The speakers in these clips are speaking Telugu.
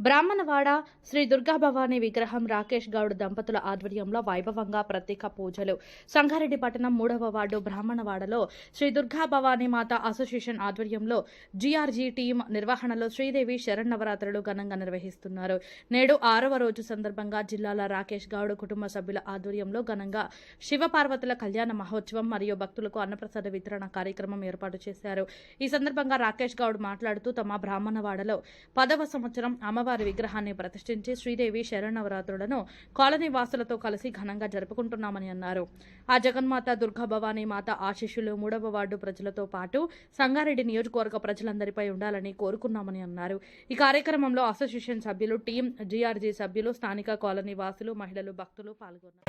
బ్రాహ్మణవాడ శ్రీ దుర్గాభవాని విగ్రహం రాకేష్ గౌడ్ దంపతుల ఆధ్వర్యంలో వైభవంగా ప్రత్యేక పూజలు. సంగారెడ్డి పట్టణం మూడవ వార్డు బ్రాహ్మణవాడలో శ్రీ దుర్గా భవానీ మాత అసోసియేషన్ ఆధ్వర్యంలో జీఆర్జీ టీం నిర్వహణలో శ్రీదేవి శరన్నవరాత్రులు ఘనంగా నిర్వహిస్తున్నారు. నేడు ఆరవ రోజు సందర్భంగా జిల్లాల రాకేష్ గౌడ్ కుటుంబ సభ్యుల ఆధ్వర్యంలో ఘనంగా శివపార్వతుల కళ్యాణ మహోత్సవం మరియు భక్తులకు అన్నప్రసాద వితరణ కార్యక్రమం ఏర్పాటు చేశారు. ఈ సందర్భంగా రాకేష్ గౌడ్ మాట్లాడుతూ తమ బ్రాహ్మణవాడలో పదవ సంవత్సరం అమ్మవారి విగ్రహాన్ని ప్రతిష్ఠించి శ్రీదేవి శరణవరాత్రులను కాలనీ వాసులతో కలిసి ఘనంగా జరుపుకుంటున్నామని అన్నారు. ఆ జగన్మాత దుర్గా భవానీ మాత ఆశీస్సులు మూడవ వార్డు ప్రజలతో పాటు సంగారెడ్డి నియోజకవర్గ ప్రజలందరిపై ఉండాలని కోరుకున్నామని అన్నారు. ఈ కార్యక్రమంలో అసోసియేషన్ సభ్యులు టీం జీఆర్జీ సభ్యులు స్థానిక కాలనీ వాసులు మహిళలు భక్తులు పాల్గొన్నారు.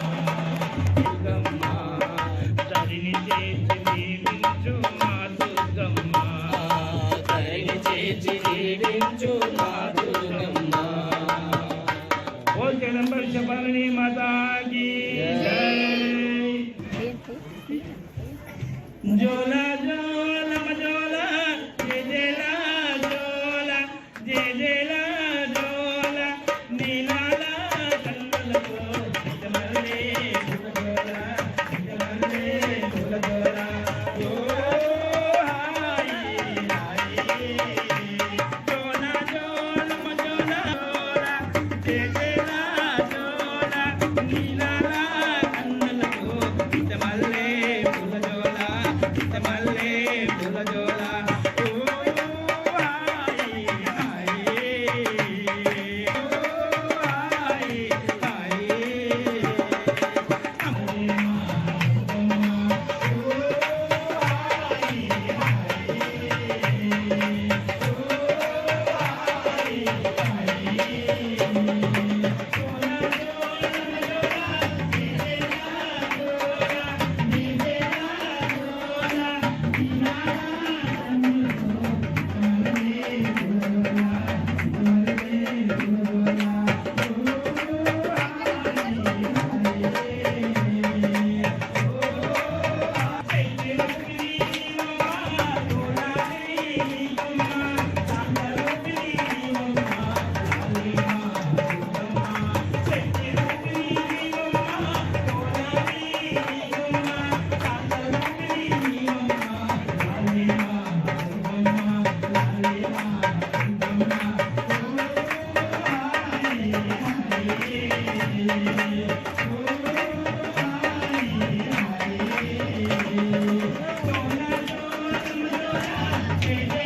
Amen.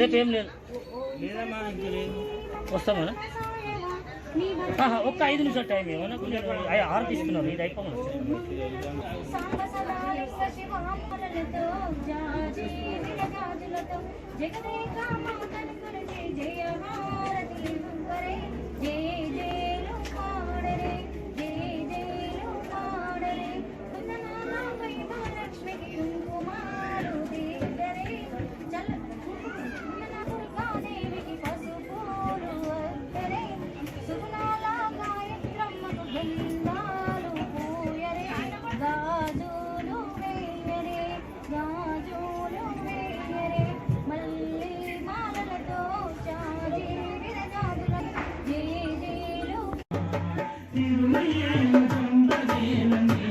రేపు ఏం లేదు. లేదమ్మా ఇంక లేదు. వస్తామా? ఒక్క ఐదు నిమిషాలు టైం ఏమన్నా? కొంచెం ఆరు తీసుకున్నారు ఇది అయిపోయింది గాజులు చింతదేనండి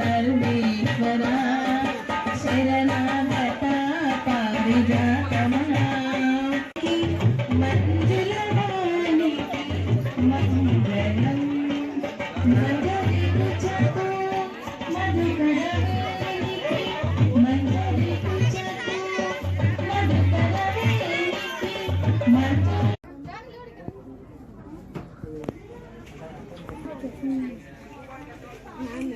సర్వేశ్వర శరణాగత పారిజాతమా మంజుల వాణికి మంగళం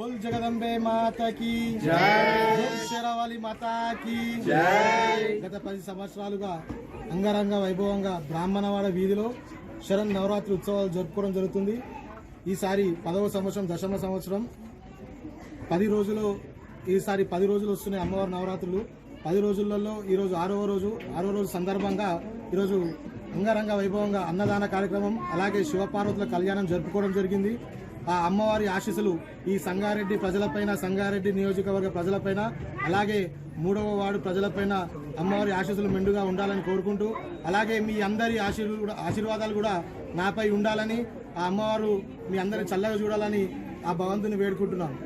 बोल जगदंबे माता की జై శేరావాలి మాతాకి గత పది సంవత్సరాలుగా అంగరంగ వైభవంగా బ్రాహ్మణవాడ వీధిలో శరణ్ నవరాత్రి ఉత్సవాలు జరుపుకోవడం జరుగుతుంది ఈసారి పదవ సంవత్సరం దశమ సంవత్సరం పది రోజులు ఈసారి పది రోజులు వస్తున్నాయి అమ్మవారి నవరాత్రులు పది రోజులలో ఈరోజు ఆరవ రోజు ఆరవ రోజు సందర్భంగా ఈరోజు అంగరంగ వైభవంగా అన్నదాన కార్యక్రమం అలాగే శివపార్వతుల కళ్యాణం జరుపుకోవడం జరిగింది ఆ అమ్మవారి ఆశీస్సులు ఈ సంగారెడ్డి ప్రజలపైన సంగారెడ్డి నియోజకవర్గ ప్రజలపైన అలాగే మూడవ వార్డు ప్రజలపైన అమ్మవారి ఆశీస్సులు మెండుగా ఉండాలని కోరుకుంటూ అలాగే మీ అందరి ఆశీర్వాదాలు ఆశీర్వాదాలు కూడా నాపై ఉండాలని ఆ అమ్మవారు మీ అందరిని చల్లగా చూడాలని ఆ భగవంతుని వేడుకుంటున్నాను